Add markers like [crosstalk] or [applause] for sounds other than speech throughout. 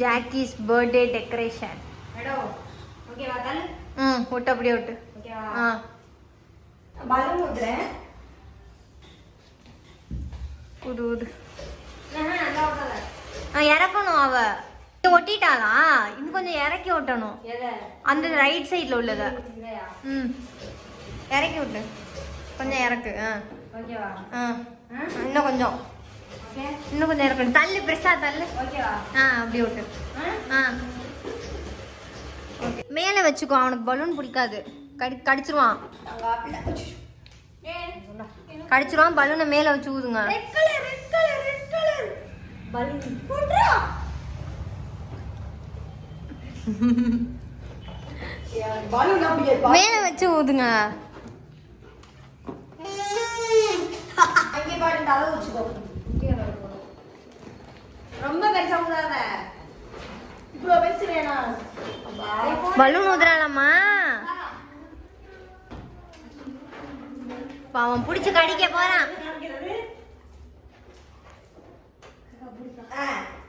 Jockeys birthday decoration ஓகேவா தள்ளு ம் விட்டு அப்படியே விட்டு ஓகேவா ஆ பலூன் ஊத்துறேன் ஓட்டாத. ஆ இறக்கணும் அவ ஒட்டிட்டாளா இன்னும் கொஞ்சம் இறக்கி ஒட்டணும்? அந்த ரைட் சைடில் உள்ளத? ம் இறக்கி விட்டு கொஞ்சம் இறக்கு ஆ ஓகேவா? ஆ? இன்னும் கொஞ்சம்? இன்னும் கொஞ்சம் இறக்கணும் தள்ளு பெருசா தள்ளு? ஆ அப்படி விட்டு. ஆ? மேலே வச்சுக்கோ அவனுக்கு பலூன் பிடிக்காது. கடி கடிச்சிருவான். கடிச்சிருவான் பலூனை மேலே வச்சு ஊதுங்க. மேலே வச்சு ஊதுங்க. அங்கே வச்சுக்கோ. ரொம்ப பெருசா ஊதாத. இவ்வளோ பெருசு வேணாம். பலூன் ஊதுறாளாமா இப்ப அவன் பிடிச்சி கடிக்க போறான்.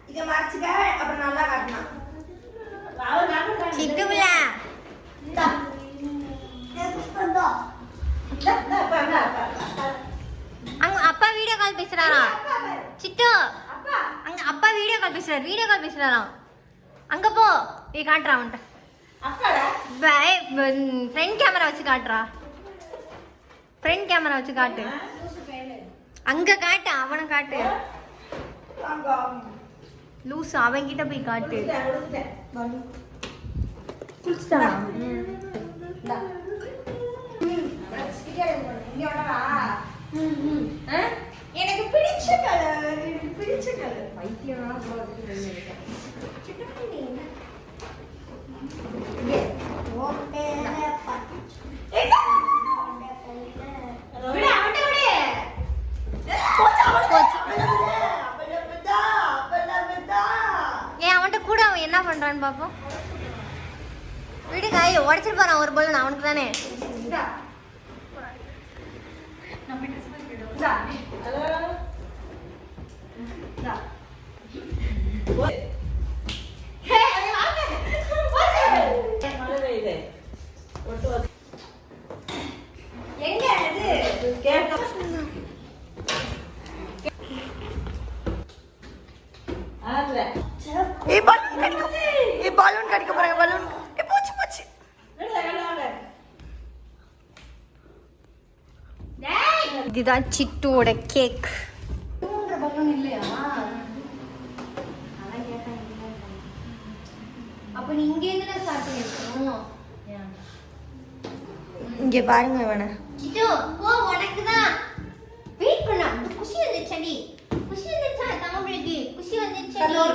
இதை மறைச்சுக்க, அப்புறம் நல்லா அப்பா. அங்க வீடியோ கால் பாரு. சிட்டு. அப்பா. வீடியோ கால் பேசுறாரு வீடியோ கால் பேசுறாராம். அங்க போ நீ காட்டுறா அவன்கிட்ட. ஃப்ரண்ட் கேமரா வச்சு காட்டுறா. ஃப்ரண்ட் கேமரா வச்சு காட்டு. அங்க காட்டு அவனை காட்டு. லூஸ் அவன் கிட்ட போய் காட்டு. குளிச்சுட்டானா எனக்கு பிடிச்ச கலர் பைத்தியம் ஏன் அவன்கிட்ட கூட அவன் என்ன பண்றான்னு பாப்போம். விடுங்க ஐயோ உடச்சிட்டு போறான் ஒரு பலூன் அவனுக்கு தானே. பலூன் கடிக்க ஏய் பலூன் கடிக்க போறாங்க பலூன் போச்சு போச்சு. இதுதான் சிட்டுவோட கேக் அப்ப நீ இங்க இருந்து ஸ்டார்ட் பண்ணிருக்கணும்? இங்க பாருங்க இவனை. சிட்டு போ உனக்கு தான். வெயிட் பண்ண அந்த குஷி வந்துச்சடி குஷி வந்துச்சா தமிழுக்கு குஷி வந்துச்சடி ஆனா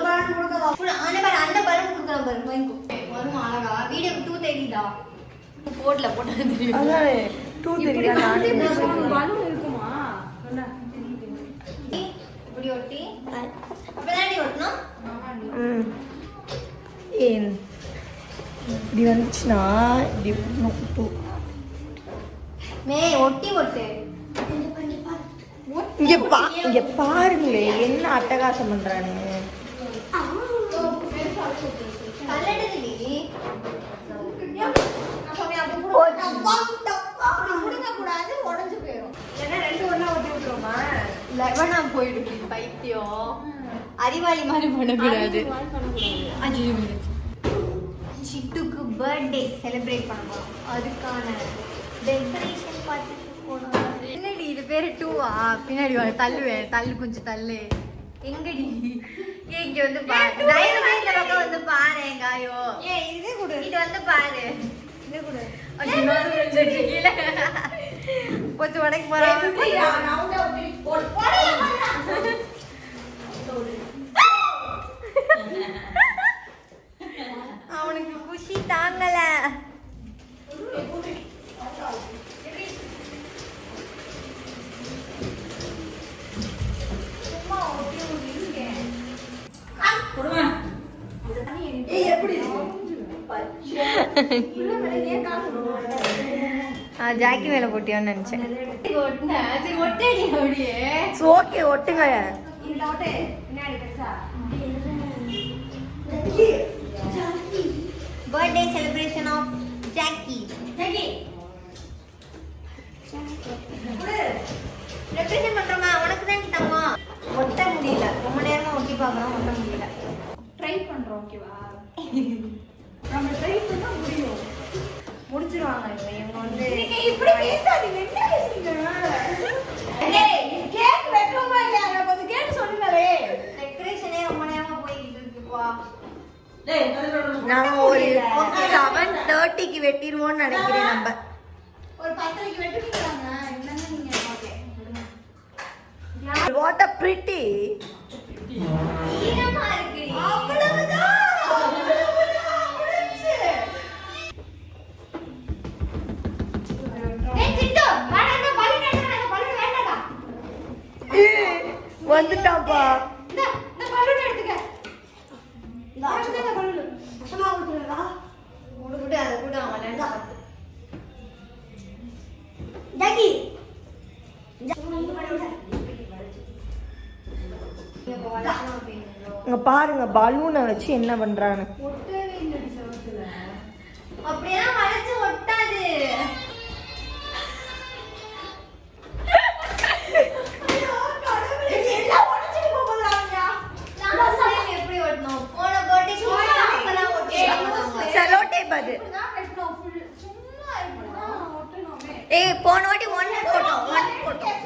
பாரு அந்த பலன் கொடுக்குறேன் பாரு வரும் அழகா. வீடியோ டூ தெரியுதா போட்ல போட்டா தெரியும் டூ இருக்குமா இப்படி ஒட்டி அப்படிதான் ஒட்டணும் இப்படி வந்துச்சுன்னா இப்படி டூ மே ஒட்டி ஒட்டு இங்க பா இங்க பாருங்களே என்ன அட்டகாசம் பண்றானு கல்லடதுடி லெவனா போயிடுச்சு பைத்தியம். அறிவாளி மாதிரி பண்ணக்கூடாது. அஞ்சு நிமிடம் சிட்டுக்கு பர்த்டே செலிப்ரேட் பண்ண போறோம் அதுக்கான டெக்கரேஷன் பார்த்துட்டு போனோம் என்னடி இது பேரு டூவா? பின்னாடி வா தள்ளுவேன் தள்ளு கொஞ்சம் தள்ளு. எங்கடி? இங்க வந்து பாரு தயவு இந்த பக்கம் வந்து பாரு காயோ. இதே கொடு. இது வந்து பாரு. இதே கொடு. கொஞ்சம் உடைக்க போறேன் அவனுக்கு குஷி தாங்கல. எப்படி [laughs] ஜாக்கி மேல போட்டியோன்னு நினைச்சேன். Okay ஒட்டுங்க. Birthday celebration of Jackie represent பண்றோமா? உனக்கு தான் ஒட்ட முடியல. ரொம்ப நேரமா ஒட்டி பார்க்கறோம் ஒட்ட முடியல. ட்ரை பண்றோம் ஓகேவா நம்ம ட்ரை பண்ணா முடியும். முடிச்சிருவாங்க இவங்க. இவங்க வந்து நீங்க இப்படி பேசாதீங்க. என்ன பேசுறீங்க? ஏய் கேக் வெட்டணுமா இல்லையா? நான் கொஞ்சம் கேட்டு சொல்லுங்களே. டெக்கரேஷனே ரொம்ப நேரமா இருக்குப்பா ஒரு செவன் தேர்ட்டிக்கு வெட்டிடுவோம்னு நினைக்கிறேன் நம்ம. ஒரு பத்தரைக்கு வெட்டுவீங்களாங்க என்னங்க நீங்க? ஓகே. வாட் அ பிரிட்டி ஈரமா இருக்கு. வந்துட்டாப்பா இந்த இந்த பலூன் எடுத்துக்க. இந்த இந்த பலூன். சும்மா விட்டுறடா குடு குடு அதை கூட அவன் விளையாண்டா ஜாக்கி. இங்க பாருங்க பலூனை வச்சு என்ன பண்றான்னு. ஒட்டவே ஏய் போன வாட்டி ஒன் போட்டோம் ஒன் போட்டோம்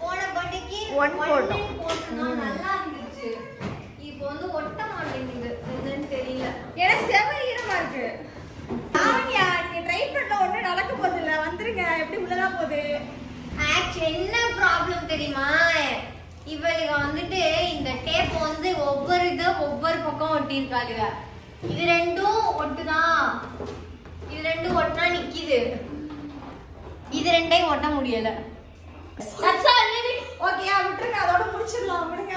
போன பர்த்டேக்கு One போட்டோம். போட்டோம் நல்லா இருந்துச்சு இப்போ வந்து ஒட்ட மாட்டேங்குது என்னன்னு தெரியல எனக்கு செம ஈரமா இருக்கு ஆமாய்யா, நீங்க try பண்ண ஒண்ணும் நடக்க. வந்துருங்க எப்படி உள்ளதான் போகுது ஆக்சுவலி என்ன ப்ராப்ளம் தெரியுமா இவளுங்க வந்துட்டு இந்த டேப் வந்து ஒவ்வொரு இது ஒவ்வொரு பக்கம் ஒட்டியிருக்காளுங்க இது ரெண்டும் ஒட்டுதான் இது ரெண்டும் ஒட்டினா நிக்குது. இது ரெண்டையும் ஒட்ட முடியல. That's all, leave it. Okay, யா, விட்டுருங்க, அதோட முடிச்சிடலாம், விடுங்க.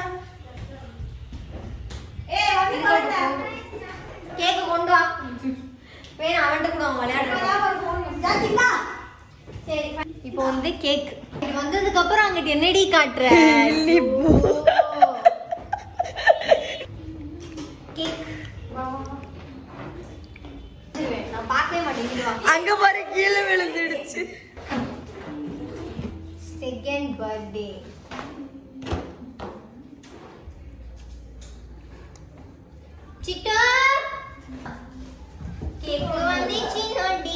வந்து. கேக்க கொண்டு வா. வேணும் அவன்கிட்ட கூட? சரி இப்போ வந்து கேக். இது வந்ததுக்கு அப்புறம் அங்கிட்டு என்னடி காட்டுற? [laughs] செகண்ட் பர்த்டே சிட்டா கேக் வந்துச்சு நோடி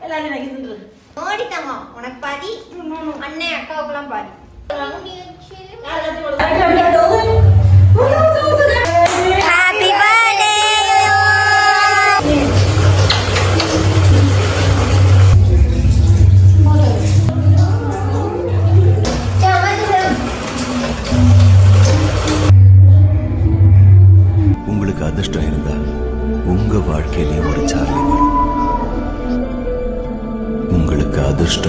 எல்லாரும் எனக்கு இதுன்றது. நோடி தங்கம் உனக்கு பாதி அண்ணன் அக்காவுக்குலாம் பாதி আকৃষ্ট